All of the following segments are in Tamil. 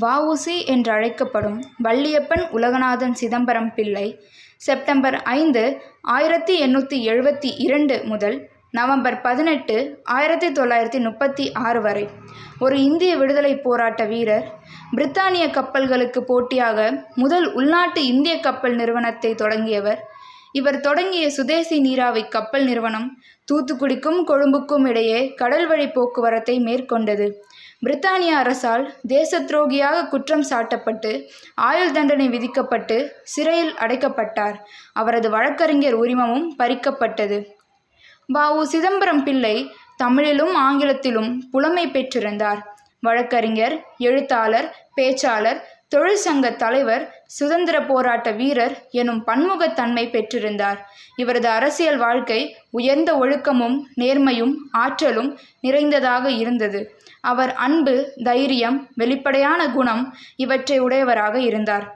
வஉசி என்றழைக்கப்படும் வள்ளியப்பன் உலகநாதன் சிதம்பரம் பிள்ளை. செப்டம்பர் ஐந்து ஆயிரத்தி எண்ணூற்றி எழுபத்தி இரண்டு முதல் நவம்பர் பதினெட்டு ஆயிரத்தி தொள்ளாயிரத்தி முப்பத்தி ஆறு வரை. ஒரு இந்திய விடுதலைப் போராட்ட வீரர் பிரித்தானிய கப்பல்களுக்கு போட்டியாக முதல் உள்நாட்டு இந்திய கப்பல் நிறுவனத்தை தொடங்கியவர். இவர் தொடங்கிய சுதேசி நீராவி கப்பல் நிறுவனம் தூத்துக்குடிக்கும் கொழும்புக்கும் இடையே கடல் வழி போக்குவரத்தை மேற்கொண்டது. பிரித்தானிய அரசால் தேச துரோகியாக குற்றம் சாட்டப்பட்டு ஆயுள் தண்டனை விதிக்கப்பட்டு சிறையில் அடைக்கப்பட்டார். அவரது வழக்கறிஞர் உரிமமும் பறிக்கப்பட்டது. பாவு சிதம்பரம் பிள்ளை தமிழிலும் ஆங்கிலத்திலும் புலமை பெற்றிருந்தார். வழக்கறிஞர் எழுத்தாளர் பேச்சாளர் தொழிற்சங்க தலைவர் சுதந்திர போராட்ட வீரர் எனும் பன்முகத்தன்மை பெற்றிருந்தார். இவரது அரசியல் வாழ்க்கை உயர்ந்த ஒழுக்கமும் நேர்மையும் ஆற்றலும் நிறைந்ததாக இருந்தது. அவர் அன்பு தைரியம் வெளிப்படையான குணம் இவற்றை உடையவராக இருந்தார்.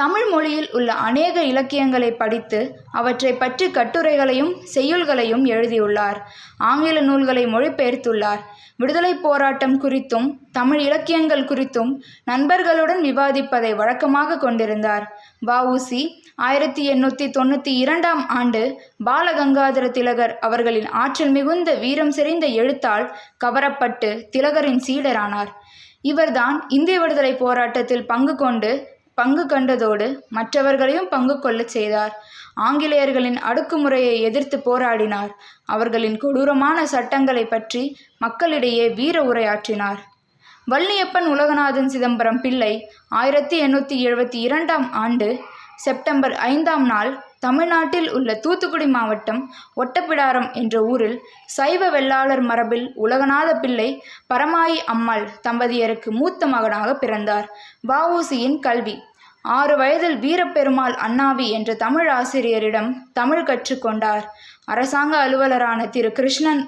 தமிழ் மொழியில் உள்ள அநேக இலக்கியங்களை படித்து அவற்றை பற்றி கட்டுரைகளையும் செய்யுள்களையும் எழுதியுள்ளார். ஆங்கில நூல்களை மொழிபெயர்த்துள்ளார். விடுதலை போராட்டம் குறித்தும் தமிழ் இலக்கியங்கள் குறித்தும் நண்பர்களுடன் விவாதிப்பதை வழக்கமாக கொண்டிருந்தார். வஉசி ஆயிரத்தி எண்ணூற்றி தொண்ணூற்றி இரண்டாம் ஆண்டு பாலகங்காதர திலகர் அவர்களின் ஆற்றல் மிகுந்த வீரம் செறிந்த எழுத்தால் கவரப்பட்டு திலகரின் சீடரானார். இவர்தான் இந்திய விடுதலை போராட்டத்தில் பங்கு கொண்டு பங்கு கண்டதோடு மற்றவர்களையும் பங்கு கொள்ளச் செய்தார். ஆங்கிலேயர்களின் அடுக்குமுறையை எதிர்த்து போராடினார். அவர்களின் கொடூரமான சட்டங்களை பற்றி மக்களிடையே வீர உரையாற்றினார். வள்ளியப்பன் உலகநாதன் சிதம்பரம் பிள்ளை ஆயிரத்தி எண்ணூற்றி எழுபத்தி இரண்டாம் ஆண்டு செப்டம்பர் ஐந்தாம் நாள் தமிழ்நாட்டில் உள்ள தூத்துக்குடி மாவட்டம் ஒட்டப்பிடாரம் என்ற ஊரில் சைவ வெள்ளாளர் மரபில் உலகநாத பிள்ளை பரமாயி அம்மாள் தம்பதியருக்கு மூத்த மகனாக பிறந்தார். வஉசியின் கல்வி. ஆறு வயதில் வீரப்பெருமாள் அண்ணாவி என்ற தமிழ் ஆசிரியரிடம் தமிழ் கற்றுக்கொண்டார் அரசாங்க அலுவலரான திரு. கிருஷ்ணன்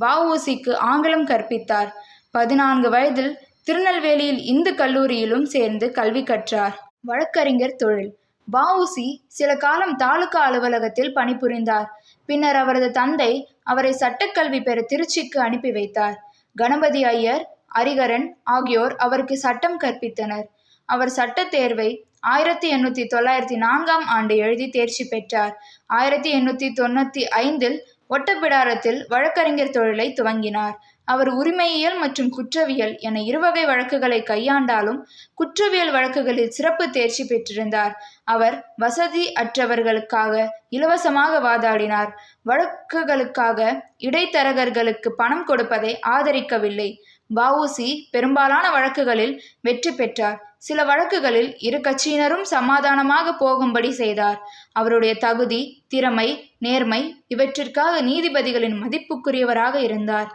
வஉசிக்கு ஆங்கிலம் கற்பித்தார். பதினான்கு வயதில் திருநெல்வேலியில் இந்து கல்லூரியிலும் சேர்ந்து கல்வி கற்றார். வழக்கறிஞர் தொழில். வஉசி சில காலம் தாலுகா அலுவலகத்தில் பணிபுரிந்தார். பின்னர் அவரது தந்தை அவரை சட்டக்கல்வி பெற திருச்சிக்கு அனுப்பி வைத்தார். கணபதி ஐயர் அரிகரன் ஆகியோர் அவருக்கு சட்டம் கற்பித்தனர். அவர் சட்ட தேர்வை ஆயிரத்தி எண்ணூற்றி தொள்ளாயிரத்தி நான்காம் ஆண்டு எழுதி தேர்ச்சி பெற்றார். ஆயிரத்தி எண்ணூற்றி தொண்ணூற்றி ஐந்தில் ஒட்டப்பிடாரத்தில் வழக்கறிஞர் தொழிலை துவங்கினார். அவர் உரிமையியல் மற்றும் குற்றவியல் என இருவகை வழக்குகளை கையாண்டாலும் குற்றவியல் வழக்குகளில் சிறப்பு தேர்ச்சி பெற்றிருந்தார். அவர் வசதி அற்றவர்களுக்காக இலவசமாக வாதாடினார். வழக்குகளுக்காக இடைத்தரகர்களுக்கு பணம் கொடுப்பதை ஆதரிக்கவில்லை. வஉசி பெரும்பாலான வழக்குகளில் வெற்றி பெற்றார். சில வழக்குகளில் இரு கட்சியினரும் சமாதானமாக போகும்படி செய்தார். அவருடைய தகுதி திறமை நேர்மை இவற்றிற்காக நீதிபதிகளின் மதிப்புக்குரியவராக இருந்தார்.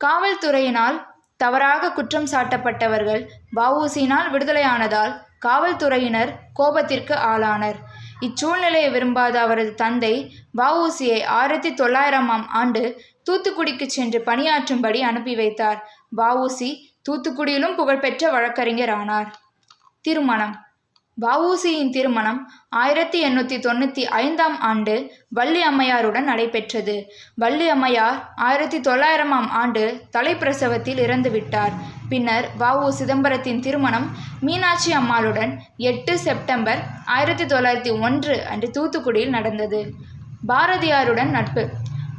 காவல்துறையினால் தவறாக குற்றம் சாட்டப்பட்டவர்கள் வஉசியினால் விடுதலையானதால் காவல்துறையினர் கோபத்திற்கு ஆளானர். இச்சூழ்நிலையை விரும்பாத அவரது தந்தை வஉசியை ஆயிரத்தி தொள்ளாயிரமாம் ஆண்டு தூத்துக்குடிக்கு சென்று பணியாற்றும்படி அனுப்பி வைத்தார். வஉசி தூத்துக்குடியிலும் புகழ்பெற்ற வழக்கறிஞர் ஆனார். திருமணம். வஉசியின் திருமணம் ஆயிரத்தி எண்ணூற்றி தொண்ணூற்றி ஐந்தாம் ஆண்டு வள்ளி அம்மையாருடன் நடைபெற்றது. வள்ளி அம்மையார் ஆயிரத்தி தொள்ளாயிரமாம் ஆண்டு தலைப்பிரசவத்தில் இறந்துவிட்டார் பின்னர் வஉ சிதம்பரத்தின் திருமணம் மீனாட்சி அம்மாளுடன் எட்டு செப்டம்பர் ஆயிரத்தி தொள்ளாயிரத்தி ஒன்று அன்று தூத்துக்குடியில் நடந்தது. பாரதியாருடன் நட்பு.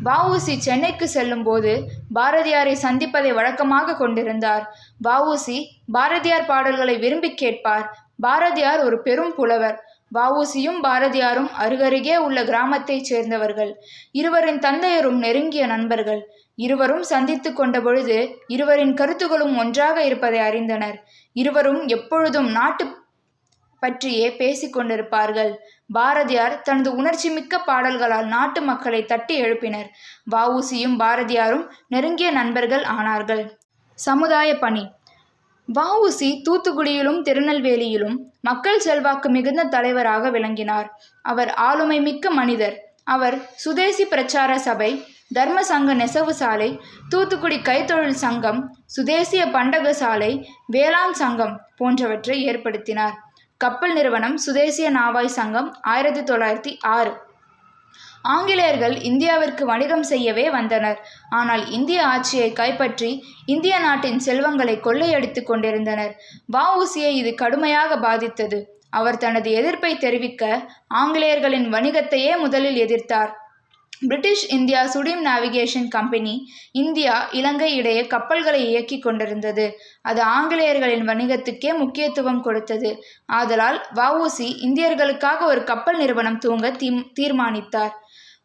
வஉசி சென்னைக்கு செல்லும்போது பாரதியாரை சந்திப்பதை வழக்கமாக கொண்டிருந்தார். வஉசி பாரதியார் பாடல்களை விரும்பி கேட்பார். பாரதியார் ஒரு பெரும் புலவர். வவுசியும் பாரதியாரும் அருகருகே உள்ள கிராமத்தைச் சேர்ந்தவர்கள். இருவரின் தந்தையரும் நெருங்கிய நண்பர்கள். இருவரும் சந்தித்து கொண்ட பொழுது இருவரின் கருத்துகளும் ஒன்றாக இருப்பதை அறிந்தனர். இருவரும் எப்பொழுதும் நாட்டு பற்றியே பேசிக்கொண்டிருப்பார்கள் பாரதியார் தனது உணர்ச்சிமிக்க பாடல்களால் நாட்டு மக்களை தட்டி எழுப்பினர். வவுசியும் பாரதியாரும் நெருங்கிய நண்பர்கள் ஆனார்கள். சமுதாய பணி. வஉசி தூத்துக்குடியிலும் திருநெல்வேலியிலும் மக்கள் செல்வாக்கு மிகுந்த தலைவராக விளங்கினார். அவர் ஆளுமை மிக்க மனிதர். அவர் சுதேசி பிரச்சார சபை தர்ம சங்க நெசவு சாலை தூத்துக்குடி கைத்தொழில் சங்கம் சுதேசிய பண்டக சாலை வேளாண் சங்கம் போன்றவற்றை ஏற்படுத்தினார். கப்பல் நிறுவனம் சுதேசிய நாவாய் சங்கம் ஆயிரத்தி தொள்ளாயிரத்தி ஆறு. ஆங்கிலேயர்கள் இந்தியாவிற்கு வணிகம் செய்யவே வந்தனர். ஆனால் இந்திய ஆட்சியை கைப்பற்றி இந்திய நாட்டின் செல்வங்களை கொள்ளையடித்துக் கொண்டிருந்தனர். வஉசியை இது கடுமையாக பாதித்தது. அவர் தனது எதிர்ப்பை தெரிவிக்க ஆங்கிலேயர்களின் வணிகத்தையே முதலில் எதிர்த்தார். British India steam navigation company India Ilangai இடையே கப்பல்களை இயக்கி கொண்டிருந்தது. அது ஆங்கிலேயர்களின் வணிகத்துக்கே முக்கியத்துவம் கொடுத்தது. ஆதலால் வஉசி இந்தியர்களுக்காக ஒரு கப்பல் நிறுவனம் துவங்க தீம் தீர்மானித்தார்.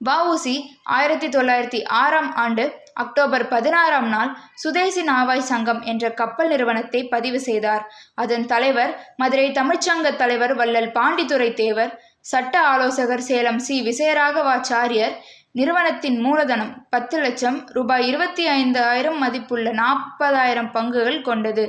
வஉசி ஆயிரத்தி தொள்ளாயிரத்தி ஆறாம் ஆண்டு அக்டோபர் பதினாறாம் நாள் சுதேசி நாவாய் சங்கம் என்ற கப்பல் நிறுவனத்தை பதிவு செய்தார். அதன் தலைவர் மதுரை தமிழ்ச்சங்க தலைவர் வள்ளல் பாண்டித்துரை தேவர் சட்ட ஆலோசகர் சேலம் சி. விசயராகவாச்சாரியர் நிறுவனத்தின் மூலதனம் பத்து லட்சம் ரூபாய் இருபத்தி ஐந்தாயிரம் மதிப்புள்ள நாற்பதாயிரம் பங்குகள் கொண்டது.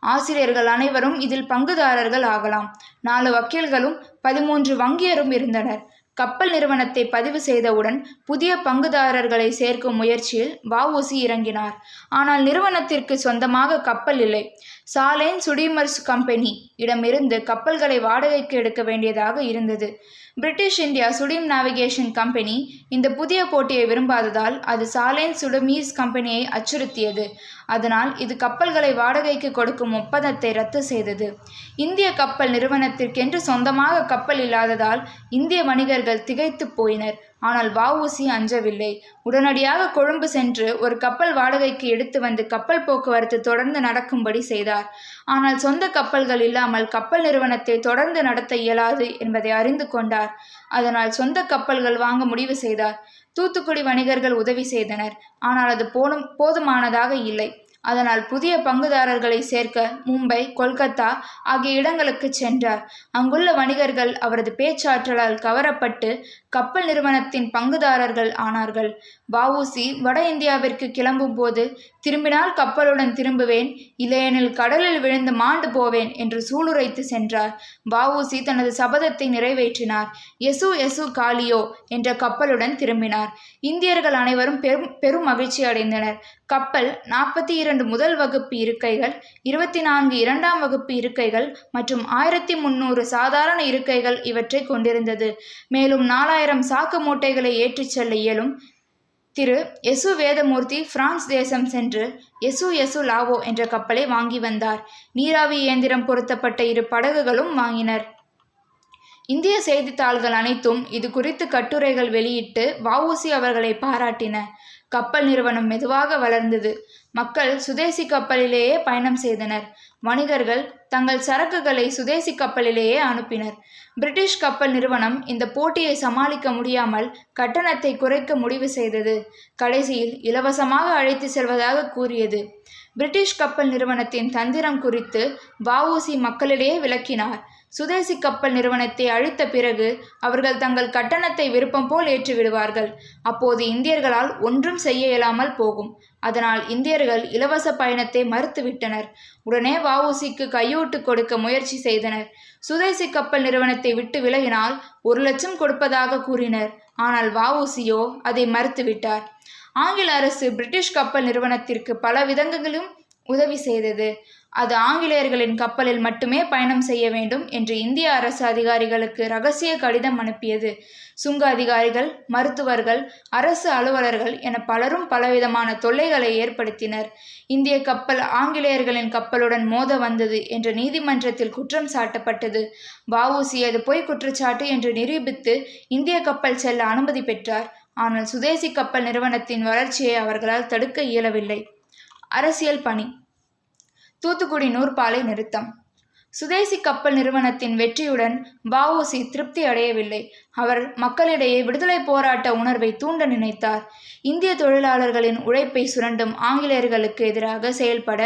ஆசிரியர்கள் அனைவரும் இதில் பங்குதாரர்கள் ஆகலாம். நாலு வக்கீல்களும் பதிமூன்று வங்கியரும் இருந்தனர். கப்பல் நிறுவனத்தை பதிவு செய்தவுடன் புதிய பங்குதாரர்களை சேர்க்கும் முயற்சியில் வஉசி இறங்கினார். ஆனால் நிறுவனத்திற்கு சொந்தமாக கப்பல் இல்லை. சாலேன் சுடிமர்ஸ் கம்பெனி இடமிருந்து கப்பல்களை வாடகைக்கு எடுக்க வேண்டியதாக இருந்தது. British India steam navigation company இந்த புதிய போட்டியை விரும்பாததால் அது சாலேன் சுடமீஸ் கம்பெனியை அச்சுறுத்தியது. அதனால் இது கப்பல்களை வாடகைக்கு கொடுக்கும் ஒப்பந்தத்தை ரத்து செய்தது. இந்திய கப்பல் நிறுவனத்திற்கென்று சொந்தமாக கப்பல் இல்லாததால் இந்திய வணிகர்கள் திகைத்து போயினர். ஆனால் வஉசி அஞ்சவில்லை. உடனடியாக கொழும்பு சென்று ஒரு கப்பல் வாடகைக்கு எடுத்து வந்து கப்பல் போக்குவரத்து தொடர்ந்து நடக்கும்படி செய்தார். ஆனால் சொந்த கப்பல்கள் இல்லாமல் கப்பல் நிறுவனத்தை தொடர்ந்து நடத்த இயலாது என்பதை அறிந்து கொண்டார். அதனால் சொந்த கப்பல்கள் வாங்க முடிவு செய்தார். தூத்துக்குடி வணிகர்கள் உதவி செய்தனர். ஆனால் அது போதும் போதுமானதாக இல்லை. அதனால் புதிய பங்குதாரர்களை சேர்க்க மும்பை கொல்கத்தா ஆகிய இடங்களுக்கு சென்றார். அங்குள்ள வணிகர்கள் அவரது பேச்சாற்றலால் கவரப்பட்டு கப்பல் நிறுவனத்தின் பங்குதாரர்கள் ஆனார்கள். வவுசி வட இந்தியாவிற்கு கிளம்பும் போது திரும்பினால் கப்பலுடன் திரும்புவேன் இல்லையெனில் கடலில் விழுந்து மாண்டு போவேன் என்று சூளுரைத்து சென்றார். வவுசி தனது சபதத்தை நிறைவேற்றினார். எசு எசு காலியோ என்ற கப்பலுடன் திரும்பினார். இந்தியர்கள் அனைவரும் பெரும் பெரும் மகிழ்ச்சி அடைந்தனர். கப்பல் நாற்பத்தி இரண்டு முதல் வகுப்பு இருக்கைகள் இருபத்தி நான்கு இரண்டாம் வகுப்பு இருக்கைகள் மற்றும் ஆயிரத்தி முன்னூறு சாதாரண இருக்கைகள் இவற்றை கொண்டிருந்தது. மேலும் நாலாயிரம் சாக்கு மூட்டைகளை ஏற்றிச் செல்ல இயலும் திரு எசு வேதமூர்த்தி பிரான்ஸ் தேசம் சென்று எசு எசு லாவோ என்ற கப்பலை வாங்கி வந்தார். நீராவி இயந்திரம் பொருத்தப்பட்ட இரு படகுகளும் வாங்கினர். இந்திய செய்தித்தாள்கள் அனைத்தும் இது குறித்து கட்டுரைகள் வெளியிட்டு வஉசி அவர்களை பாராட்டின. கப்பல் நிறுவனம் மெதுவாக வளர்ந்தது. மக்கள் சுதேசி கப்பலிலேயே பயணம் செய்தனர். வணிகர்கள் தங்கள் சரக்குகளை சுதேசி கப்பலிலேயே அனுப்பினர். பிரிட்டிஷ் கப்பல் நிறுவனம் இந்த போட்டியை சமாளிக்க முடியாமல் கட்டணத்தை குறைக்க முடிவு செய்தது. கடைசியில் இலவசமாக அழைத்து செல்வதாக கூறியது. பிரிட்டிஷ் கப்பல் நிறுவனத்தின் தந்திரம் குறித்து வஉசி மக்களிடையே விளக்கினார். சுதேசி கப்பல் நிறுவனத்தை அழித்த பிறகு அவர்கள் தங்கள் கட்டணத்தை விருப்பம் போல் ஏற்றிவிடுவார்கள். அப்போது இந்தியர்களால் ஒன்றும் செய்ய இயலாமல் போகும். அதனால் இந்தியர்கள் இலவச பயணத்தை மறுத்துவிட்டனர். உடனே வவுசிக்கு கையூட்டு கொடுக்க முயற்சி செய்தனர். சுதேசி கப்பல் நிறுவனத்தை விட்டு விலகினால் ஒரு லட்சம் கொடுப்பதாக கூறினர். ஆனால் வவுசியோ அதை மறுத்துவிட்டார். ஆங்கில அரசு பிரிட்டிஷ் கப்பல் நிறுவனத்திற்கு பல விதங்களிலும் உதவி செய்தது. அது ஆங்கிலேயர்களின் கப்பலில் மட்டுமே பயணம் செய்ய வேண்டும் என்று இந்திய அரசு அதிகாரிகளுக்கு ரகசிய கடிதம் அனுப்பியது. சுங்க அதிகாரிகள் மருத்துவர்கள் அரசு அலுவலர்கள் என பலரும் பலவிதமான தொல்லைகளை ஏற்படுத்தினர். இந்திய கப்பல் ஆங்கிலேயர்களின் கப்பலுடன் மோத வந்தது என்ற நீதிமன்றத்தில் குற்றம் சாட்டப்பட்டது. வஉசி அது பொய் குற்றச்சாட்டு என்று நிரூபித்து இந்திய கப்பல் செல்ல அனுமதி பெற்றார். ஆனால் சுதேசி கப்பல் நிறுவனத்தின் வளர்ச்சியை அவர்களால் தடுக்க இயலவில்லை. அரசியல் பணி தூத்துக்குடி நூற்பாலை நிறுத்தம். சுதேசி கப்பல் நிறுவனத்தின் வெற்றியுடன் வஉசி திருப்தி அடையவில்லை. அவர் மக்களிடையே விடுதலை போராட்ட உணர்வை தூண்ட நினைத்தார். இந்திய தொழிலாளர்களின் உழைப்பை சுரண்டும் ஆங்கிலேயர்களுக்கு எதிராக செயல்பட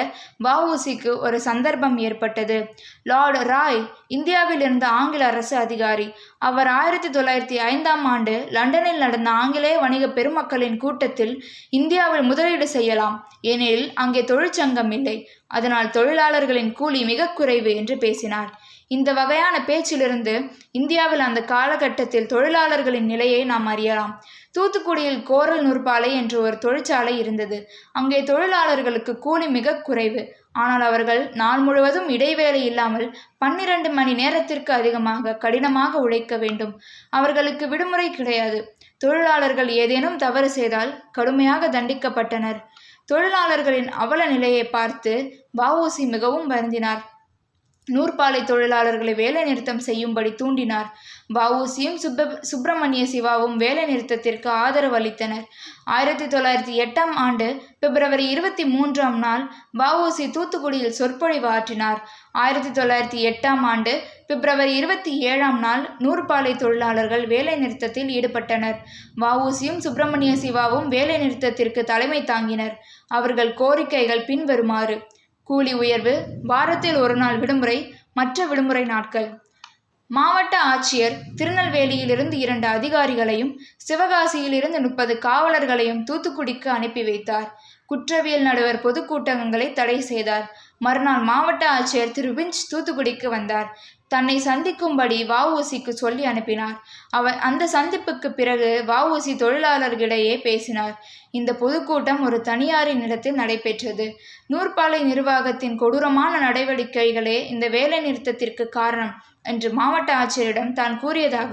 வஉசிக்கு ஒரு சந்தர்ப்பம் ஏற்பட்டது. லார்டு ராய் இந்தியாவில் இருந்த ஆங்கில அரசு அதிகாரி அவர் ஆயிரத்தி தொள்ளாயிரத்தி ஐந்தாம் ஆண்டு லண்டனில் நடந்த ஆங்கிலேய வணிக பெருமக்களின் கூட்டத்தில் இந்தியாவில் முதலீடு செய்யலாம். ஏனெனில் அங்கே தொழிற்சங்கம் இல்லை. அதனால் தொழிலாளர்களின் கூலி மிக குறைவு என்று பேசினார். இந்த வகையான பேச்சிலிருந்து இந்தியாவில் அந்த காலகட்டத்தில் தொழிலாளர்களின் நிலையை நாம் அறியலாம். தூத்துக்குடியில் கோரல் நூற்பாலை என்று ஒரு தொழிற்சாலை இருந்தது. அங்கே தொழிலாளர்களுக்கு கூலி மிக குறைவு. ஆனால் அவர்கள் நாள் முழுவதும் இடைவேளை இல்லாமல் பன்னிரண்டு மணி நேரத்திற்கு அதிகமாக கடினமாக உழைக்க வேண்டும். அவர்களுக்கு விடுமுறை கிடையாது. தொழிலாளர்கள் ஏதேனும் தவறு செய்தால் கடுமையாக தண்டிக்கப்பட்டனர். தொழிலாளர்களின் அவல நிலையை பார்த்து வஉசி மிகவும் வருந்தினார். நூற்பாலை தொழிலாளர்களை வேலை நிறுத்தம் செய்யும்படி தூண்டினார். வஉசியும் சுப்ப சுப்பிரமணிய சிவாவும் வேலை நிறுத்தத்திற்கு ஆதரவு அளித்தனர். ஆயிரத்தி தொள்ளாயிரத்தி எட்டாம் ஆண்டு பிப்ரவரி இருபத்தி மூன்றாம் நாள் வஉசி தூத்துக்குடியில் சொற்பொழிவு ஆற்றினார். ஆயிரத்தி தொள்ளாயிரத்தி எட்டாம் ஆண்டு பிப்ரவரி இருபத்தி ஏழாம் நாள் நூற்பாலை தொழிலாளர்கள் வேலை நிறுத்தத்தில் ஈடுபட்டனர். வஉசியும் சுப்பிரமணிய சிவாவும் வேலை நிறுத்தத்திற்கு தலைமை தாங்கினர். அவர்கள் கோரிக்கைகள் பின்வருமாறு கூலி உயர்வு வாரத்தில் ஒரு நாள் விடுமுறை மற்ற விடுமுறை நாட்கள். மாவட்ட ஆட்சியர் திருநெல்வேலியிலிருந்து இரண்டு அதிகாரிகளையும் சிவகாசியிலிருந்து முப்பது காவலர்களையும் தூத்துக்குடிக்கு அனுப்பி வைத்தார். குற்றவியல் நடுவர் பொதுக்கூட்டங்களை தடை செய்தார். மறுநாள் மாவட்ட ஆட்சியர் திரு விஞ்ச் தூத்துக்குடிக்கு வந்தார். தன்னை சந்திக்கும்படி வஉசிக்கு சொல்லி அனுப்பினார். அவர் அந்த சந்திப்புக்கு பிறகு வஉசி தொழிலாளர்களிடையே பேசினார். இந்த பொதுக்கூட்டம் ஒரு தனியாரின் இடத்தில் நடைபெற்றது. நூற்பாலை நிர்வாகத்தின் கொடூரமான நடவடிக்கைகளே இந்த வேலை நிறுத்தத்திற்கு காரணம் என்று மாவட்ட ஆட்சியரிடம் தான் கூறியதாக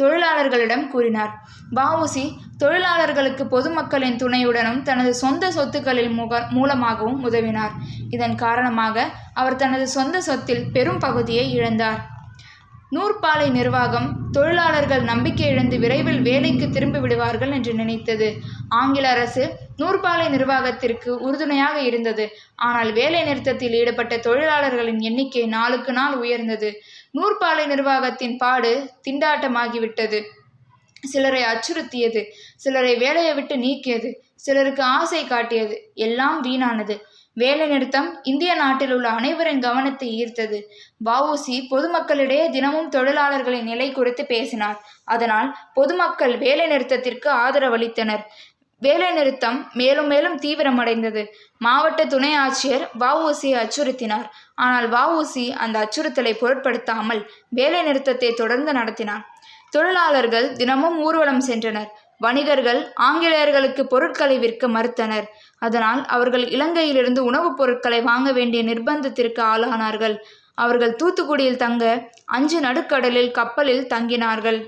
தொழிலாளர்களிடம் கூறினார். வஉசி தொழிலாளர்களுக்கு பொதுமக்களின் துணையுடனும் தனது சொந்த சொத்துக்களில் முக மூலமாகவும் உதவினார். இதன் காரணமாக அவர் தனது சொந்த சொத்தில் பெரும் பகுதியை இழந்தார். நூற்பாலை நிர்வாகம் தொழிலாளர்கள் நம்பிக்கை இழந்து விரைவில் வேலைக்கு திரும்பி விடுவார்கள் என்று நினைத்தது. ஆங்கில அரசு நூற்பாலை நிர்வாகத்திற்கு உறுதுணையாக இருந்தது. ஆனால் வேலை நிறுத்தத்தில் ஈடுபட்ட தொழிலாளர்களின் எண்ணிக்கை நாளுக்கு நாள் உயர்ந்தது. நூற்பாலை நிர்வாகத்தின் பாடு திண்டாட்டமாகிவிட்டது. சிலரை அச்சுறுத்தியது. சிலரை வேலையை விட்டு நீக்கியது. சிலருக்கு ஆசை காட்டியது. எல்லாம் வீணானது. வேலைநிறுத்தம் இந்திய நாட்டில் உள்ள அனைவரின் கவனத்தை ஈர்த்தது. வஉசி பொதுமக்களிடையே தினமும் தொழிலாளர்களின் நிலை குறித்து பேசினார். அதனால் பொதுமக்கள் வேலைநிறுத்தத்திற்கு ஆதரவளித்தனர். வேலைநிறுத்தம் மேலும் மேலும் தீவிரமடைந்தது. மாவட்ட துணை ஆட்சியர் வஉசியை அச்சுறுத்தினார். ஆனால் வஉசி அந்த அச்சுறுத்தலை பொருட்படுத்தாமல் வேலைநிறுத்தத்தை தொடர்ந்து நடத்தினார். தொழிலாளர்கள் தினமும் ஊர்வலம் சென்றனர். வணிகர்கள் ஆங்கிலேயர்களுக்கு பொருட்களை விற்க மறுத்தனர். அதனால் அவர்கள் இலங்கையிலிருந்து உணவுப் பொருட்களை வாங்க வேண்டிய நிர்பந்தத்திற்கு ஆளானார்கள். அவர்கள் தூத்துக்குடியில் தங்க அஞ்சு நடுக்கடலில் கப்பலில் தங்கினார்கள்.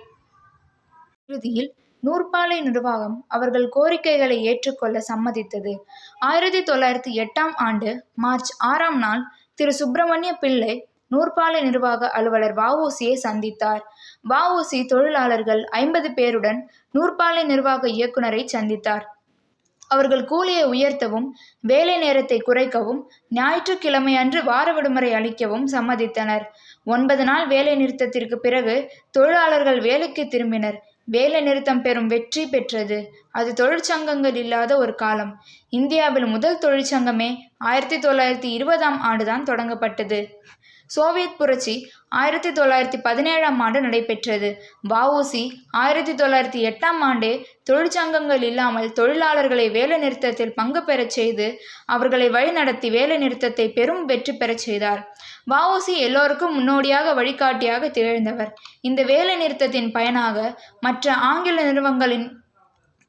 இறுதியில் நூற்பாலை நிர்வாகம் அவர்கள் கோரிக்கைகளை ஏற்றுக்கொள்ள சம்மதித்தது. ஆயிரத்தி தொள்ளாயிரத்தி எட்டாம் ஆண்டு மார்ச் ஆறாம் நாள் திரு. சுப்பிரமணிய பிள்ளை நூற்பாலை நிர்வாக அலுவலர் வஉசியை சந்தித்தார். வஉசி தொழிலாளர்கள் ஐம்பது பேருடன் நூற்பாலை நிர்வாக இயக்குநரை சந்தித்தார். அவர்கள் கூலியை உயர்த்தவும் வேலை நேரத்தை குறைக்கவும் ஞாயிற்றுக்கிழமை அன்று வார விடுமுறை அளிக்கவும் சம்மதித்தனர். ஒன்பது நாள் வேலை நிறுத்தத்திற்கு பிறகு தொழிலாளர்கள் வேலைக்கு திரும்பினர். வேலை நிறுத்தம் பெறும் வெற்றி பெற்றது. அது தொழிற்சங்கங்கள் இல்லாத ஒரு காலம். இந்தியாவில் முதல் தொழிற்சங்கமே ஆயிரத்தி தொள்ளாயிரத்தி இருபதாம் ஆண்டுதான் தொடங்கப்பட்டது. சோவியத் புரட்சி ஆயிரத்தி தொள்ளாயிரத்தி பதினேழாம் ஆண்டு நடைபெற்றது. வஉசி ஆயிரத்தி தொள்ளாயிரத்தி எட்டாம் ஆண்டே தொழிற்சங்கங்கள் இல்லாமல் தொழிலாளர்களை வேலை நிறுத்தத்தில் பங்கு பெறச் செய்து அவர்களை வழிநடத்தி வேலை நிறுத்தத்தை பெரும் வெற்றி பெறச் செய்தார். வஉசி எல்லோருக்கும் முன்னோடியாக வழிகாட்டியாக திகழ்ந்தவர். இந்த வேலை நிறுத்தத்தின் பயனாக மற்ற ஆங்கில நிறுவனங்களின்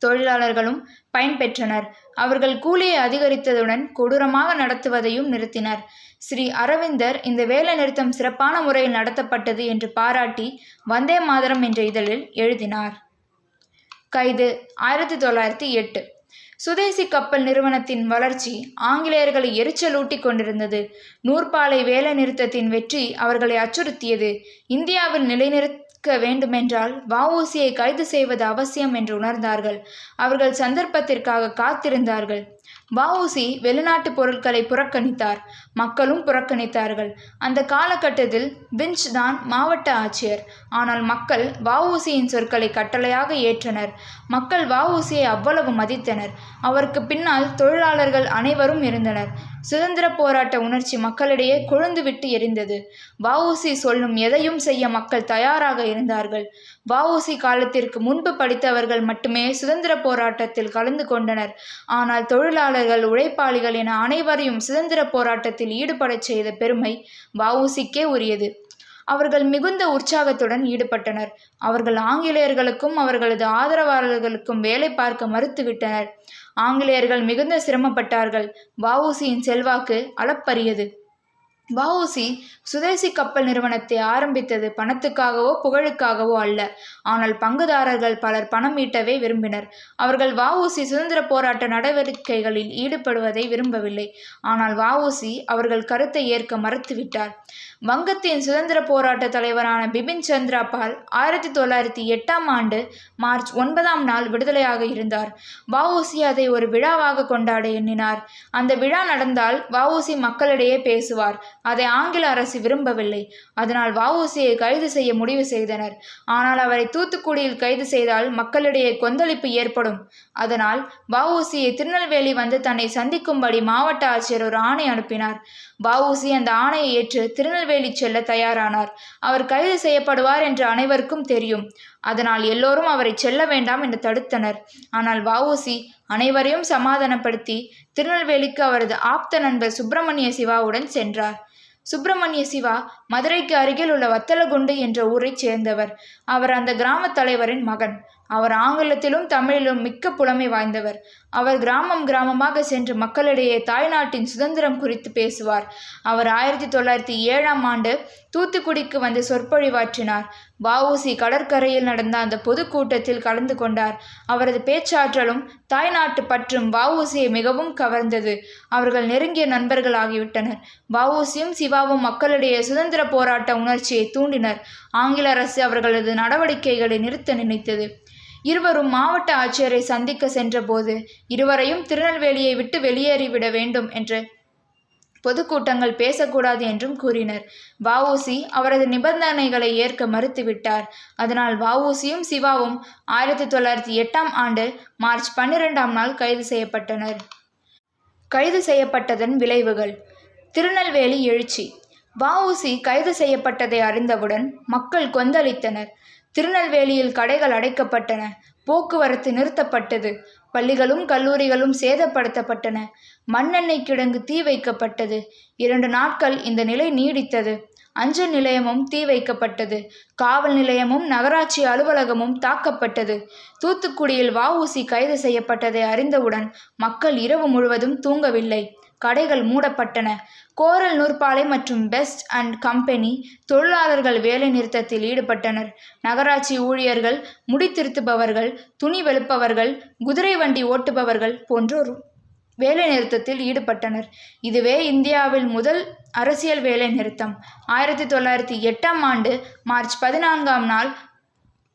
தொழிலாளர்களும் பயன்பெற்றனர். அவர்கள் கூலியை அதிகரித்ததுடன் கொடூரமாக நடத்துவதையும் நிறுத்தினர். ஸ்ரீ அரவிந்தர் இந்த வேலை நிறுத்தம் சிறப்பான முறையில் நடத்தப்பட்டது என்று பாராட்டி வந்தே மாதரம் என்ற இதழில் எழுதினார். கைது ஆயிரத்தி தொள்ளாயிரத்தி எட்டு. சுதேசி கப்பல் நிறுவனத்தின் வளர்ச்சி ஆங்கிலேயர்களை எரிச்சலூட்டி கொண்டிருந்தது. நூற்பாலை வேலை நிறுத்தத்தின் வெற்றி அவர்களை அச்சுறுத்தியது. இந்தியாவில் நிலைநிறுத்த வேண்டுமென்றால் வஉசியை கைது செய்வது அவசியம் என்று உணர்ந்தார்கள். அவர்கள் சந்தர்ப்பத்திற்காக காத்திருந்தார்கள். வஉசி வெளிநாட்டு பொருட்களை புறக்கணித்தார். மக்களும் புறக்கணித்தார்கள். அந்த காலகட்டத்தில் விஞ்ச் தான் மாவட்ட ஆட்சியர். ஆனால் மக்கள் வஉசியின் சொற்களை கட்டளையாக ஏற்றனர். மக்கள் வஉசியை அவ்வளவு மதித்தனர். அவருக்கு பின்னால் தொழிலாளர்கள் அனைவரும் இருந்தனர். சுதந்திர போராட்ட உணர்ச்சி மக்களிடையே கொழுந்துவிட்டு எரிந்தது. வஉசி சொல்லும் எதையும் செய்ய மக்கள் தயாராக இருந்தார்கள். வஉசி காலத்திற்கு முன்பு படித்தவர்கள் மட்டுமே சுதந்திர போராட்டத்தில் கலந்து கொண்டனர். ஆனால் தொழிலாளர்கள் உழைப்பாளிகள் என அனைவரையும் சுதந்திர போராட்டத்தில் ஈடுபடச் செய்த பெருமை வஉசிக்கே உரியது. அவர்கள் மிகுந்த உற்சாகத்துடன் ஈடுபட்டனர். அவர்கள் ஆங்கிலேயர்களுக்கும் அவர்களது ஆதரவாளர்களுக்கும் வேலை பார்க்க மறுத்துவிட்டனர். ஆங்கிலேயர்கள் மிகுந்த சிரமப்பட்டார்கள். வஉசியின் செல்வாக்கு அளப்பரியது. வஉசி சுதேசி கப்பல் நிறுவனத்தை ஆரம்பித்தது பணத்துக்காகவோ புகழுக்காகவோ அல்ல. ஆனால் பங்குதாரர்கள் பலர் பணம் ஈட்டவே விரும்பினர். அவர்கள் வஉசி சுதந்திர போராட்ட நடவடிக்கைகளில் ஈடுபடுவதை விரும்பவில்லை. ஆனால் வஉசி அவர்கள் கருத்தை ஏற்க மறுத்துவிட்டார். வங்கத்தின் சுதந்திர போராட்ட தலைவரான பிபின் சந்திரா பால் ஆயிரத்தி தொள்ளாயிரத்தி எட்டாம் ஆண்டு மார்ச் ஒன்பதாம் நாள் விடுதலையாக இருந்தார். வஉசி அதை ஒரு விழாவாக கொண்டாட எண்ணினார். அந்த விழா நடந்தால் வஉசி மக்களிடையே பேசுவார். அதை ஆங்கில அரசு விரும்பவில்லை. அதனால் வஉசியை கைது செய்ய முடிவு செய்தனர். ஆனால் அவரை தூத்துக்குடியில் கைது செய்தால் மக்களிடையே கொந்தளிப்பு ஏற்படும். அதனால் வஉசியை திருநெல்வேலி வந்து தன்னை சந்திக்கும்படி மாவட்ட ஆட்சியர் ஒரு ஆணை அனுப்பினார். வஉசி அந்த ஆணையை ஏற்று திருநெல்வேலி செல்ல தயாரானார். அவர் கைது செய்யப்படுவார் என்று அனைவருக்கும் தெரியும். அதனால் எல்லோரும் அவரை செல்ல வேண்டாம் என்று தடுத்தனர். ஆனால் வஉசி அனைவரையும் சமாதானப்படுத்தி திருநெல்வேலிக்கு அவரது ஆப்த நண்பர் சுப்பிரமணிய சிவாவுடன் சென்றார். சுப்பிரமணிய சிவா மதுரைக்கு அருகில் உள்ள வத்தலகுண்டு என்ற ஊரைச் சேர்ந்தவர். அவர் அந்த கிராமத் தலைவரின் மகன். அவர் ஆங்கிலத்திலும் தமிழிலும் மிக்க புலமை வாய்ந்தவர். அவர் கிராமம் கிராமமாக சென்று மக்களிடையே தாய்நாட்டின் சுதந்திரம் குறித்து பேசுவார். அவர் ஆயிரத்தி தொள்ளாயிரத்தி ஏழாம் ஆண்டு தூத்துக்குடிக்கு வந்து சொற்பொழிவாற்றினார். வஉசி கடற்கரையில் நடந்த அந்த பொதுக்கூட்டத்தில் கலந்து கொண்டார். அவரது பேச்சாற்றலும் தாய்நாட்டு பற்றும் வஉசியை மிகவும் கவர்ந்தது. அவர்கள் நெருங்கிய நண்பர்கள் ஆகிவிட்டனர். வஉசியும் சிவாவும் மக்களிடையே சுதந்திர போராட்ட உணர்ச்சியை தூண்டினர். ஆங்கில அரசு அவர்களது நடவடிக்கைகளை நிறுத்த நினைத்தது. இருவரும் மாவட்ட ஆட்சியரை சந்திக்க சென்றபோது இருவரையும் திருநெல்வேலியை விட்டு வெளியேறிவிட வேண்டும் என்று பொதுக்கூட்டங்கள் பேசக்கூடாது என்றும் கூறினர். வஉசி அவரது நிபந்தனைகளை ஏற்க மறுத்துவிட்டார். அதனால் வஉசியும் சிவாவும் ஆயிரத்தி தொள்ளாயிரத்தி எட்டாம் ஆண்டு மார்ச் பன்னிரெண்டாம் நாள் கைது செய்யப்பட்டனர். கைது செய்யப்பட்டதன் விளைவுகள். திருநெல்வேலி எழுச்சி. வஉசி கைது செய்யப்பட்டதை அறிந்தவுடன் மக்கள் கொந்தளித்தனர். திருநெல்வேலியில் கடைகள் அடைக்கப்பட்டன. போக்குவரத்து நிறுத்தப்பட்டது. பள்ளிகளும் கல்லூரிகளும் சேதப்படுத்தப்பட்டன. மண்ணெண்ணெய் கிடங்கு தீ வைக்கப்பட்டது. இரண்டு நாட்கள் இந்த நிலை நீடித்தது. அஞ்சல் நிலையமும் தீ வைக்கப்பட்டது. காவல் நிலையமும் நகராட்சி அலுவலகமும் தாக்கப்பட்டது. தூத்துக்குடியில் வஉசி கைது செய்யப்பட்டதை அறிந்தவுடன் மக்கள் இரவு முழுவதும் தூங்கவில்லை. கடைகள் மூடப்பட்டன. கோரல் நூற்பாலை மற்றும் பெஸ்ட் அண்ட் கம்பெனி தொழிலாளர்கள் வேலை நிறுத்தத்தில் ஈடுபட்டனர். நகராட்சி ஊழியர்கள் முடித்திருத்துபவர்கள் துணி வெளுப்பவர்கள் குதிரை வண்டி ஓட்டுபவர்கள் போன்றோர் வேலை நிறுத்தத்தில் ஈடுபட்டனர். இதுவே இந்தியாவில் முதல் அரசியல் வேலை நிறுத்தம். ஆயிரத்தி தொள்ளாயிரத்தி எட்டாம் ஆண்டு மார்ச் பதினான்காம் நாள்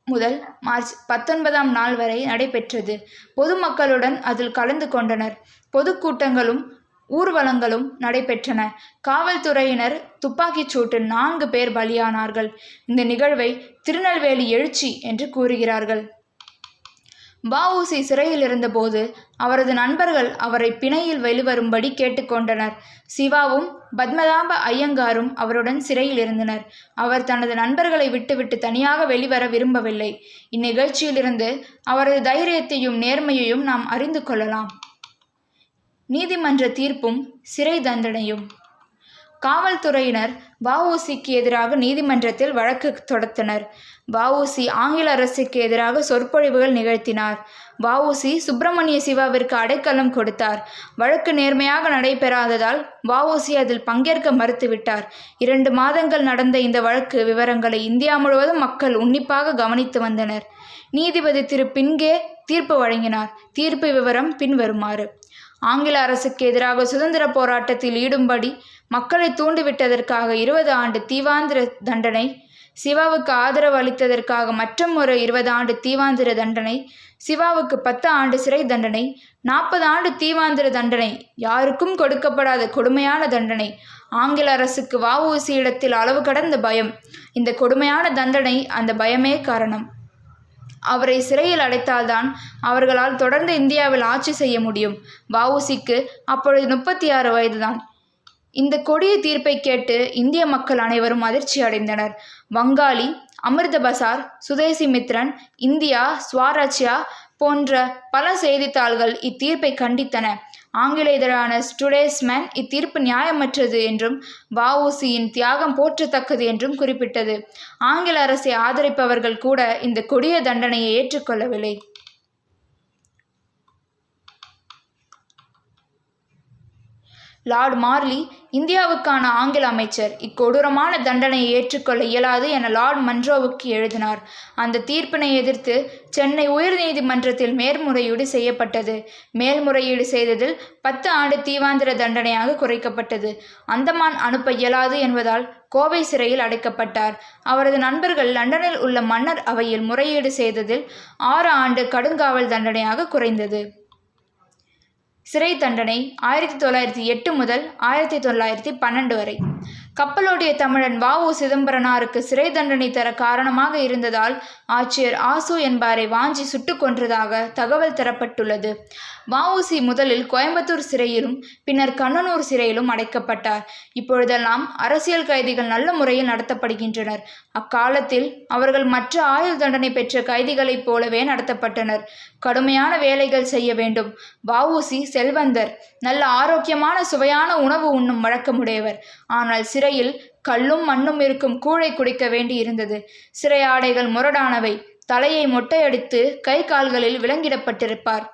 முதல் மார்ச் பத்தொன்பதாம் நாள் வரை நடைபெற்றது. பொதுமக்களுடன் அதில் கலந்து கொண்டனர். பொதுக்கூட்டங்களும் ஊர்வலங்களும் நடைபெற்றன. காவல்துறையினர் துப்பாக்கிச் சூட்டில் நான்கு பேர் பலியானார்கள். இந்த நிகழ்வை திருநெல்வேலி எழுச்சி என்று கூறுகிறார்கள். வஉசி சிறையில் இருந்தபோது அவரது நண்பர்கள் அவரை பிணையில் வெளிவரும்படி கேட்டுக்கொண்டனர் சிவாவும் பத்மதாம்ப ஐயங்காரும் அவருடன் சிறையில் இருந்தனர். அவர் தனது நண்பர்களை விட்டுவிட்டு தனியாக வெளிவர விரும்பவில்லை. இந்நிகழ்ச்சியிலிருந்து அவரது தைரியத்தையும் நேர்மையையும் நாம் அறிந்து கொள்ளலாம். நீதிமன்ற தீர்ப்பும் சிறை தண்டனையும். காவல்துறையினர் வஉசிக்கு எதிராக நீதிமன்றத்தில் வழக்கு தொடுத்தனர். வஉசி ஆங்கில அரசுக்கு எதிராக சொற்பொழிவுகள் நிகழ்த்தினார். வஉசி சுப்பிரமணிய சிவாவிற்கு அடைக்கலம் கொடுத்தார். வழக்கு நேர்மையாக நடைபெறாததால் வஉசி அதில் பங்கேற்க மறுத்துவிட்டார். இரண்டு மாதங்கள் நடந்த இந்த வழக்கு விவரங்களை இந்தியா முழுவதும் மக்கள் உன்னிப்பாக கவனித்து வந்தனர். நீதிபதி திரு பின்கே தீர்ப்பு வழங்கினார். தீர்ப்பு விவரம் பின்வருமாறு. ஆங்கில அரசுக்கு எதிராக சுதந்திர போராட்டத்தில் ஈடும்படி மக்களை தூண்டிவிட்டதற்காக இருபது ஆண்டு தீவாந்திர தண்டனை சிவாவுக்கு ஆதரவு அளித்ததற்காக மற்றும் ஒரு இருபது ஆண்டு தீவாந்திர தண்டனை சிவாவுக்கு பத்து ஆண்டு சிறை தண்டனை நாற்பது ஆண்டு தீவாந்திர தண்டனை யாருக்கும் கொடுக்கப்படாத கொடுமையான தண்டனை. ஆங்கில அரசுக்கு வஉசி இடத்தில் அளவு கடந்த பயம். இந்த கொடுமையான தண்டனை அந்த பயமே காரணம். அவரை சிறையில் அடைத்தால்தான் அவர்களால் தொடர்ந்து இந்தியாவில் ஆட்சி செய்ய முடியும். வவுசிக்கு அப்பொழுது முப்பத்தி ஆறு வயதுதான். இந்த கொடிய தீர்ப்பை கேட்டு இந்திய மக்கள் அனைவரும் அதிர்ச்சி அடைந்தனர். வங்காளி அமிர்த பசார் சுதேசி மித்ரன் இந்தியா ஸ்வராஜ்யா போன்ற பல செய்தித்தாள்கள் இத்தீர்ப்பை கண்டித்தன. ஆங்கில இதழான டுடேஸ்மேன் இத்தீர்ப்பு நியாயமற்றது என்றும் வஉசியின் தியாகம் போற்றத்தக்கது என்றும் குறிப்பிட்டது. ஆங்கில அரசை ஆதரிப்பவர்கள் கூட இந்த கொடிய தண்டனையை ஏற்றுக்கொள்ளவில்லை. லார்ட் மார்லி இந்தியாவுக்கான ஆங்கில அமைச்சர் இக்கொடூரமான தண்டனையை ஏற்றுக்கொள்ள இயலாது என லார்ட் மன்ரோவுக்கு எழுதினார். அந்த தீர்ப்பினை எதிர்த்து சென்னை உயர்நீதிமன்றத்தில் மேல்முறையீடு செய்யப்பட்டது. மேல்முறையீடு செய்ததில் பத்து ஆண்டு தீவாந்திர தண்டனையாக குறைக்கப்பட்டது. அந்தமான் அனுப்ப இயலாது என்பதால் கோவை சிறையில் அடைக்கப்பட்டார். அவரது நண்பர்கள் லண்டனில் உள்ள மன்னர் அவையில் முறையீடு செய்ததில் ஆறு ஆண்டு கடுங்காவல் தண்டனையாக குறைந்தது. சிறை தண்டனை ஆயிரத்தி தொள்ளாயிரத்தி எட்டு முதல் ஆயிரத்தி தொள்ளாயிரத்தி பன்னெண்டு வரை. கப்பலோடைய தமிழன் வ உ சிதம்பரனாருக்கு சிறை தண்டனை தர காரணமாக இருந்ததால் ஆட்சியர் ஆசு என்பாரை வாஞ்சி சுட்டு கொன்றதாக தகவல் தரப்பட்டுள்ளது. வஉசி முதலில் கோயம்புத்தூர் சிறையிலும் பின்னர் கண்ணனூர் சிறையிலும் அடைக்கப்பட்டார். இப்பொழுதெல்லாம் அரசியல் கைதிகள் நல்ல முறையில் நடத்தப்படுகின்றனர். அக்காலத்தில் அவர்கள் மற்ற ஆயுள் தண்டனை பெற்ற கைதிகளைப் போலவே நடத்தப்பட்டனர். கடுமையான வேலைகள் செய்ய வேண்டும். வஉசி செல்வந்தர் நல்ல ஆரோக்கியமான சுவையான உணவு உண்ணும் வழக்கமுடையவர். ஆனால் சிறையில் கல்லும் மண்ணும் இருக்கும் கூழை குடிக்க வேண்டி இருந்தது. சிறை ஆடைகள் முரடானவை. தலையை மொட்டையடித்து கை கால்களில் விலங்கிடப்பட்டிருப்பார்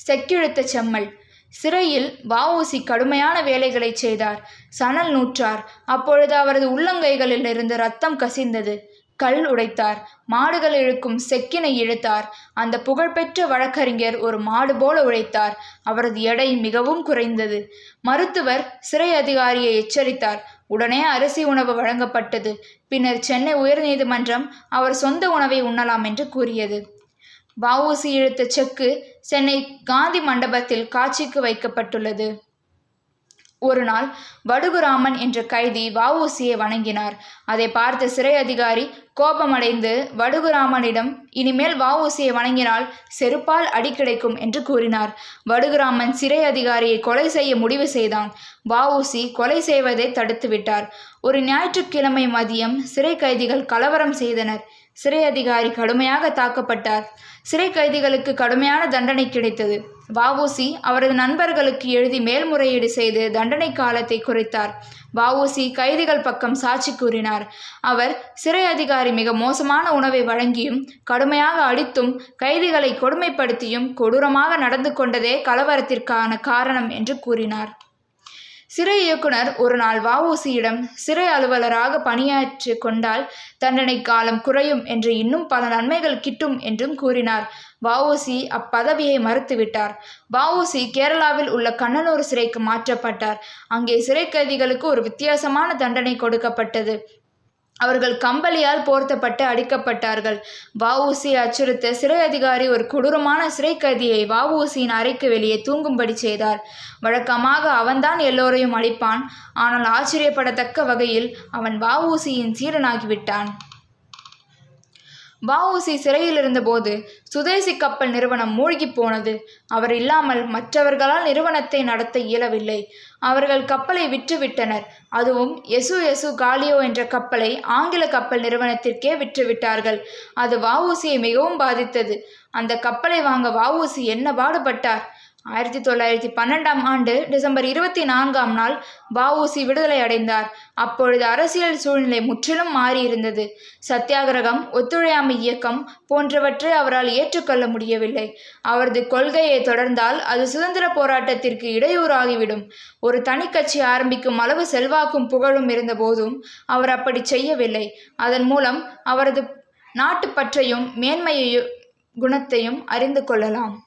செக்கிழுத்த செம்மல். சிறையில் வஉசி கடுமையான வேலைகளை செய்தார். சணல் நூற்றார். அப்பொழுது அவரது உள்ளங்கைகளில் இருந்து ரத்தம் கசிந்தது. கல் உடைத்தார். மாடுகள் இழுக்கும் செக்கினை இழுத்தார். அந்த புகழ்பெற்ற வழக்கறிஞர் ஒரு மாடு போல உழைத்தார். அவரது எடை மிகவும் குறைந்தது. மருத்துவர் சிறை அதிகாரியை எச்சரித்தார். உடனே அரிசி உணவு வழங்கப்பட்டது. பின்னர் சென்னை உயர்நீதிமன்றம் அவர் சொந்த உணவை உண்ணலாம் என்று கூறியது. வஉசி இழுத்த செக்கு சென்னை காந்தி மண்டபத்தில் காட்சிக்கு வைக்கப்பட்டுள்ளது. ஒரு நாள் வடுகுராமன் என்ற கைதி வஉசியை வணங்கினார். அதை பார்த்த சிறை அதிகாரி கோபமடைந்து வடுகுராமனிடம் இனிமேல் வஉசியை வணங்கினால் செருப்பால் அடி கிடைக்கும் என்று கூறினார். வடுகுராமன் சிறை அதிகாரியை கொலை செய்ய முடிவு செய்தான். வஉசி கொலை செய்வதை தடுத்துவிட்டார். ஒரு ஞாயிற்றுக்கிழமை மதியம் சிறை கைதிகள் கலவரம் செய்தனர். சிறை அதிகாரி கடுமையாக தாக்கப்பட்டார். சிறை கைதிகளுக்கு கடுமையான தண்டனை கிடைத்தது. வஉசி அவரது நண்பர்களுக்கு எழுதி மேல்முறையீடு செய்து தண்டனை காலத்தை குறைத்தார். வஉசி கைதிகள் பக்கம் சாட்சி கூறினார். அவர் சிறை அதிகாரி மிக மோசமான உணவை வழங்கியும் கடுமையாக அடித்தும் கைதிகளை கொடுமைப்படுத்தியும் கொடூரமாக நடந்து கொண்டதே கலவரத்திற்கான காரணம் என்று கூறினார். சிறை இயக்குனர் ஒரு நாள் வஉசியிடம் சிறை அலுவலராக பணியாற்றி கொண்டால் தண்டனை காலம் குறையும் என்று இன்னும் பல நன்மைகள் கிட்டும் என்றும் கூறினார். வஉசி அப்பதவியை மறுத்துவிட்டார். வஉசி கேரளாவில் உள்ள கண்ணனூர் சிறைக்கு மாற்றப்பட்டார். அங்கே சிறை கைதிகளுக்கு ஒரு வித்தியாசமான தண்டனை கொடுக்கப்பட்டது. அவர்கள் கம்பளியால் போர்த்தப்பட்டு அடிக்கப்பட்டார்கள். வஉசி அச்சுறுத்த சிறை அதிகாரி ஒரு கொடூரமான சிறை கைதியை வஉசியின் அறைக்கு வெளியே தூங்கும்படி செய்தார். வழக்கமாக அவன்தான் எல்லோரையும் அடிப்பான் ஆனால் ஆச்சரியப்படத்தக்க வகையில் அவன் வஉசியின் சீடனாகிவிட்டான். வஉசி சிறையில் இருந்தபோது சுதேசி கப்பல் நிறுவனம் மூழ்கி போனது. அவர் இல்லாமல் மற்றவர்களால் நிறுவனத்தை நடத்த இயலவில்லை. அவர்கள் கப்பலை விற்றுவிட்டனர். அதுவும் எசு எசு காலியோ என்ற கப்பலை ஆங்கில கப்பல் நிறுவனத்திற்கே விற்றுவிட்டார்கள். அது வஉசியை மிகவும் பாதித்தது. அந்த கப்பலை வாங்க வஉசி என்ன பாடுபட்டார்? ஆயிரத்தி தொள்ளாயிரத்தி பன்னெண்டாம் ஆண்டு டிசம்பர் இருபத்தி நான்காம் நாள் வஉசி விடுதலை அடைந்தார். அப்பொழுது அரசியல் சூழ்நிலை முற்றிலும் மாறியிருந்தது. சத்தியாகிரகம் ஒத்துழையாமை இயக்கம் போன்றவற்றை அவரால் ஏற்றுக்கொள்ள முடியவில்லை. அவரது கொள்கையை தொடர்ந்தால் அது சுதந்திர போராட்டத்திற்கு இடையூறாகிவிடும். ஒரு தனிக்கட்சி ஆரம்பிக்கும் அளவு செல்வாக்கும் புகழும் இருந்தபோதும் அவர் அப்படி செய்யவில்லை. அதன் மூலம் அவரது நாட்டுப்பற்றையும் மேன்மையையும் குணத்தையும் அறிந்து கொள்ளலாம்.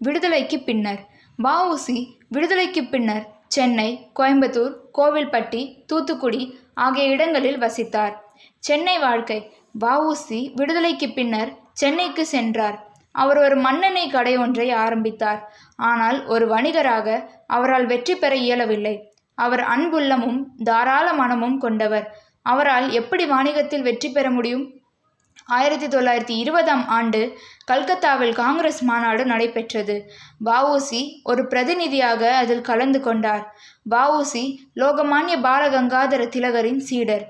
விடுதலைக்கு பின்னர். வஉசி விடுதலைக்கு பின்னர் சென்னை கோயம்புத்தூர் கோவில்பட்டி தூத்துக்குடி ஆகிய இடங்களில் வசித்தார். சென்னை வாழ்க்கை. வஉசி விடுதலைக்கு பின்னர் சென்னைக்கு சென்றார். அவர் ஒரு மண்ணெண்ணெய் கடை ஒன்றை ஆரம்பித்தார். ஆனால் ஒரு வணிகராக அவரால் வெற்றி பெற இயலவில்லை. அவர் அன்புள்ளமும் தாராள மனமும் கொண்டவர். அவரால் எப்படி வாணிகத்தில் வெற்றி பெற முடியும்? ஆயிரத்தி தொள்ளாயிரத்தி இருபதாம் ஆண்டு கல்கத்தாவில் காங்கிரஸ் மாநாடு நடைபெற்றது. வஉசி ஒரு பிரதிநிதியாக அதில் கலந்து கொண்டார். வஉசி லோகமானிய பாலகங்காதர திலகரின் சீடர்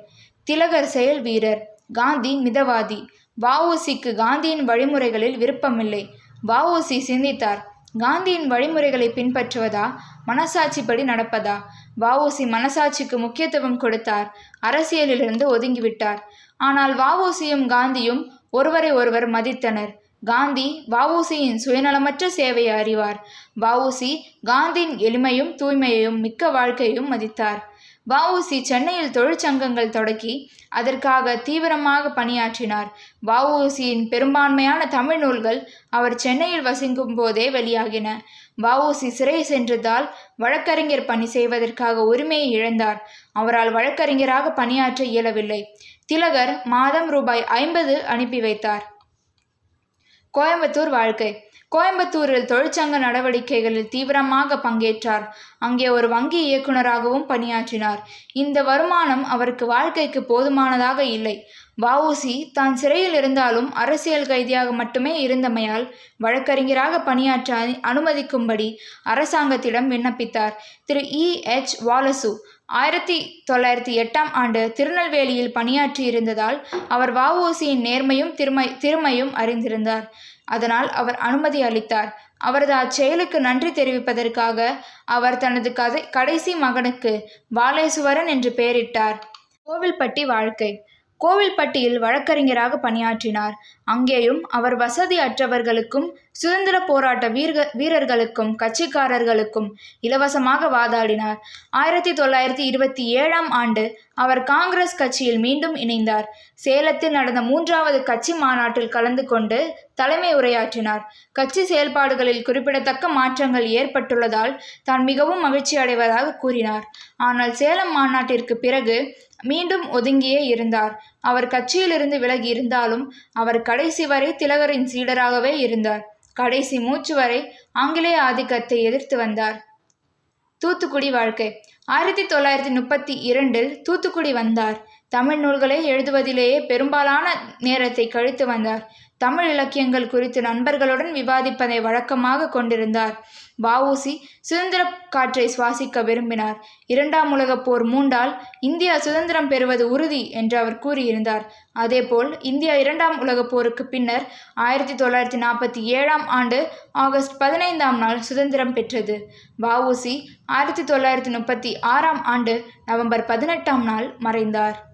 திலகர் செயல் வீரர் காந்தி மிதவாதி. வஉசிக்கு காந்தியின் வழிமுறைகளில் விருப்பமில்லை. வஉசி சிந்தித்தார். காந்தியின் வழிமுறைகளை பின்பற்றுவதா மனசாட்சிப்படி நடப்பதா? வஉசி மனசாட்சிக்கு முக்கியத்துவம் கொடுத்தார். அரசியலிலிருந்து ஒதுங்கிவிட்டார். ஆனால் வஉசியும் காந்தியும் ஒருவரை ஒருவர் மதித்தனர். காந்தி வஉசியின் சுயநலமற்ற சேவையை அறிவார். வஉசி காந்தியின் எளிமையும் தூய்மையையும் மிக்க வாழ்க்கையும் மதித்தார். வஉசி சென்னையில் தொழிற்சங்கங்கள் தொடக்கி அதற்காக தீவிரமாக பணியாற்றினார். வஉசியின் பெரும்பான்மையான தமிழ் நூல்கள் அவர் சென்னையில் வசிக்கும் போதே வெளியாகின. வஉசி சிறை சென்றதால் வழக்கறிஞர் பணி செய்வதற்காக உரிமையை இழந்தார். அவரால் வழக்கறிஞராக பணியாற்ற இயலவில்லை. திலகர் மாதம் ரூபாய் ஐம்பது அனுப்பி வைத்தார். கோயம்புத்தூர் வாழ்க்கை. கோயம்புத்தூரில் தொழிற்சங்க நடவடிக்கைகளில் தீவிரமாக பங்கேற்றார். அங்கே ஒரு வங்கி இயக்குநராகவும் பணியாற்றினார். இந்த வருமானம் அவருக்கு வாழ்க்கைக்கு போதுமானதாக இல்லை. வஉசி தான் சிறையில் இருந்தாலும் அரசியல் கைதியாக மட்டுமே இருந்தமையால் வழக்கறிஞராக பணியாற்ற அனு- அனுமதிக்கும்படி அரசாங்கத்திடம் விண்ணப்பித்தார். திரு. இ. எச். வாலசு ஆயிரத்தி தொள்ளாயிரத்தி எட்டாம் ஆண்டு திருநெல்வேலியில் பணியாற்றி இருந்ததால் அவர் வஉசியின் நேர்மையும் திருமை திறமையும் அறிந்திருந்தார். அதனால் அவர் அனுமதி அளித்தார். அவரது அச்செயலுக்கு நன்றி தெரிவிப்பதற்காக அவர் தனது கதை கடைசி மகனுக்கு வாலேசுவரன் என்று பெயரிட்டார். கோவில்பட்டி வாழ்க்கை. கோவில்பட்டியில் வழக்கறிஞராக பணியாற்றினார். அங்கேயும் அவர் வசதி அற்றவர்களுக்கும் சுதந்திர போராட்ட வீர வீரர்களுக்கும் கட்சிக்காரர்களுக்கும் இலவசமாக வாதாடினார். ஆயிரத்தி தொள்ளாயிரத்தி இருபத்தி ஏழாம் ஆண்டு அவர் காங்கிரஸ் கட்சியில் மீண்டும் இணைந்தார். சேலத்தில் நடந்த மூன்றாவது கட்சி மாநாட்டில் கலந்து கொண்டு தலைமை உரையாற்றினார். கட்சி செயல்பாடுகளில் குறிப்பிடத்தக்க மாற்றங்கள் ஏற்பட்டுள்ளதால் தான் மிகவும் மகிழ்ச்சி அடைவதாக கூறினார். ஆனால் சேலம் மாநாட்டிற்கு பிறகு மீண்டும் ஒதுங்கியே இருந்தார். அவர் கட்சியிலிருந்து விலகி இருந்தாலும் அவர் கடைசி வரை திலகரின் சீடராகவே இருந்தார். கடைசி மூச்சு வரை ஆங்கிலேய ஆதிக்கத்தை எதிர்த்து வந்தார். தூத்துக்குடி வாழ்க்கை. ஆயிரத்தி தொள்ளாயிரத்தி முப்பத்தி இரண்டில் தூத்துக்குடி வந்தார். தமிழ் நூல்களை எழுதுவதிலேயே பெரும்பாலான நேரத்தை கழித்து வந்தார். தமிழ் இலக்கியங்கள் குறித்து நண்பர்களுடன் விவாதிப்பதை வழக்கமாக கொண்டிருந்தார். வஉசி சுதந்திர காற்றை சுவாசிக்க விரும்பினார். இரண்டாம் உலகப் போர் மூண்டால் இந்தியா சுதந்திரம் பெறுவது உறுதி என்று அவர் கூறியிருந்தார். அதேபோல் இந்தியா இரண்டாம் உலகப் போருக்கு பின்னர் ஆயிரத்தி தொள்ளாயிரத்தி நாற்பத்தி ஏழாம் ஆண்டு ஆகஸ்ட் பதினைந்தாம் நாள் சுதந்திரம் பெற்றது. வஉசி ஆயிரத்தி தொள்ளாயிரத்தி முப்பத்தி ஆறாம் ஆண்டு நவம்பர் பதினெட்டாம் நாள் மறைந்தார்.